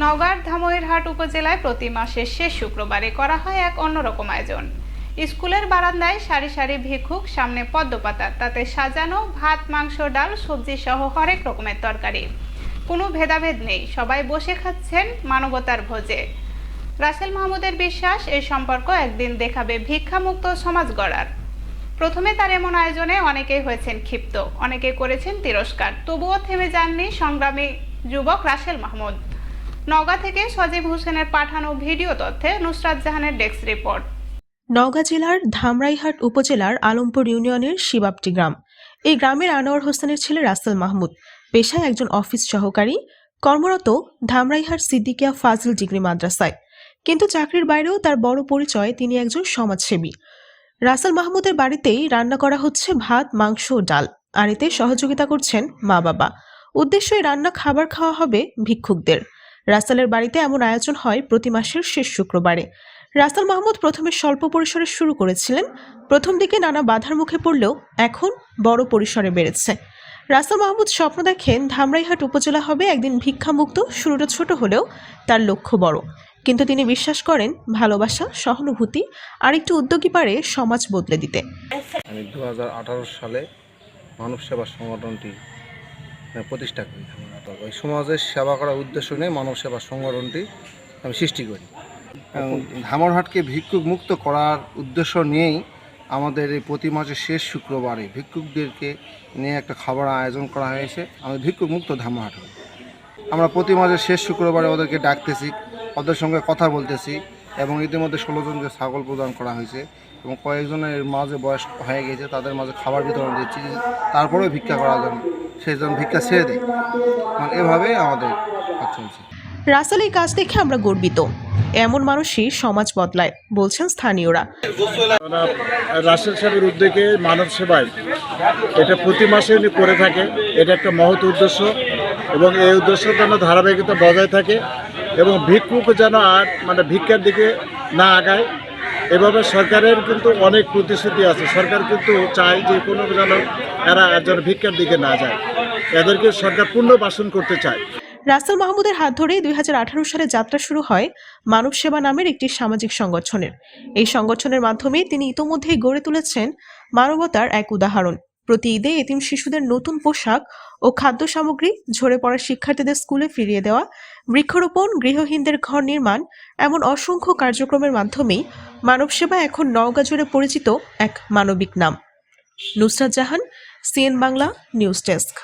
নওগাঁর ধামইরহাট উপজেলায় প্রতি মাসের শেষ শুক্রবারে করা হয় এক অন্যরকম আয়োজন। স্কুলের বারান্দায় সারি সারি ভিক্ষুক, সামনে পদ্মপাতা, তাতে সাজানো ভাত, মাংস, ডাল, সবজি সহ হরেক রকমের তরকারি। কোনো ভেদাভেদ নেই, সবাই বসে খাচ্ছেন মানবতার ভোজে। রাসেল মাহমুদের বিশ্বাস এই সম্পর্ক একদিন দেখাবে ভিক্ষামুক্ত সমাজ গড়ার। প্রথমে তার এমন আয়োজনে অনেকেই হয়েছেন ক্ষিপ্ত অনেকে করেছেন তিরস্কার। তবুও থেমে যাননি সংগ্রামী যুবক রাসেল মাহমুদ। নওগাঁ থেকে সজীব হোসেনের পাঠানো ভিডিও তথ্যে নুসরাত জাহানের ডেস্ক রিপোর্ট। নওগাঁ জেলার ধামরাইহাট উপজেলার আলমপুর ইউনিয়নের শিবাবটি গ্রাম। এই গ্রামের আনোয়ার হোসেনের ছেলে রাসেল মাহমুদ। পেশায় একজন অফিস সহকারী, কর্মরত ধামরাইহাট সিদ্দিকিয়া ফাজিল ডিগ্রি মাদ্রাসায়। কিন্তু চাকরির বাইরেও তার বড় পরিচয়, তিনি একজন সমাজসেবী। রাসেল মাহমুদের বাড়িতেই রান্না করা হচ্ছে ভাত, মাংস ও ডাল। আর এতে সহযোগিতা করছেন মা বাবা উদ্দেশ্য এই রান্না খাবার খাওয়া হবে ভিক্ষুকদের। রাসেলের বাড়িতে এমন আয়োজন হয় প্রতি মাসের শেষ শুক্রবারে। রাসেল মাহমুদ প্রথমে স্বল্প পরিসরে শুরু করেছিলেন, প্রথম দিকে নানা বাধার মুখে পড়লেও এখন বড় পরিসরে বেড়েছে। রাসেল মাহমুদ স্বপ্ন দেখেন ধামরাইহাট উপজেলা হবে একদিন ভিক্ষামুক্ত, শুরুটা ছোট হলেও তার লক্ষ্য বড়। কিন্তু তিনি বিশ্বাস করেন ভালোবাসা, সহানুভূতি আর একটু উদ্যোগী পারে সমাজ বদলে দিতে। আমি দু সালে মানব সেবা সংগঠনটি প্রতিষ্ঠা করি ওই সমাজের সেবা করার উদ্দেশ্য নিয়ে মানব সেবা সংগঠনটি আমি সৃষ্টি করি। ধামরহাটকে ভিক্ষুক মুক্ত করার উদ্দেশ্য নিয়েই আমাদের এই প্রতি মাসের শেষ শুক্রবারে ভিক্ষুকদেরকে নিয়ে একটা খাবার আয়োজন করা হয়েছে। আমাদের ভিক্ষুক মুক্ত ধামরহাট। আমরা প্রতি মাসের শেষ শুক্রবারে ওদেরকে ডাকতেছি, ওদের সঙ্গে কথা বলতেছি এবং ইতিমধ্যে ষোলো জনকে ছাগল প্রদান করা হয়েছে এবং কয়েকজনের মাঝে বয়স হয়ে গেছে, তাদের মাঝে খাবার বিতরণ দিচ্ছি, তারপরেও ভিক্ষা করার জন্য। সেই জন্য ভিক্ষা ছেড়ে দেয়। মানে এভাবেই আমাদের কাজ চলছে। রাসেল এই কাজ দেখে আমরা গর্বিত। এমন মানুষই সমাজ বদলায় বলছেন স্থানীয়রা। রাসেল সাহেবের উদ্যোগে মানব সেবায় এটা প্রতি মাসে উনি করে থাকে। এটা একটা মহৎ উদ্দেশ্য এবং এই উদ্দেশ্য যেন ধারাবাহিকতা বজায় থাকে এবং ভিক্ষুক যেন আর মানে ভিক্ষার দিকে না আগায়। এভাবে সরকারের কিন্তু অনেক প্রতিশ্রুতি আছে। সরকার কিন্তু চায় যে কোনো যেন এরা যেন ভিক্ষার দিকে না যায়। এদেরকে সরকার পুনর্বাসন করতে চায়। রাসেল মাহমুদের হাত ধরেই দুই হাজার আঠারো সালে যাত্রা শুরু হয় মানব সেবা নামের একটি সামাজিক সংগঠনের। এই সংগঠনের মাধ্যমে তিনি ইতোমধ্যেই গড়ে তুলেছেন মানবতার এক উদাহরণ। প্রতি ঈদে এতিম শিশুদের নতুন পোশাক ও খাদ্য সামগ্রী, ঝরে পড়া শিক্ষার্থীদের স্কুলে ফিরিয়ে দেওয়া, বৃক্ষরোপণ, গৃহহীনদের ঘর নির্মাণ, এমন অসংখ্য কার্যক্রমের মাধ্যমেই মানব সেবা এখন নওগাঁ জুড়ে পরিচিত এক মানবিক নাম। Nusrat Jahan, CN Bangla, news desk.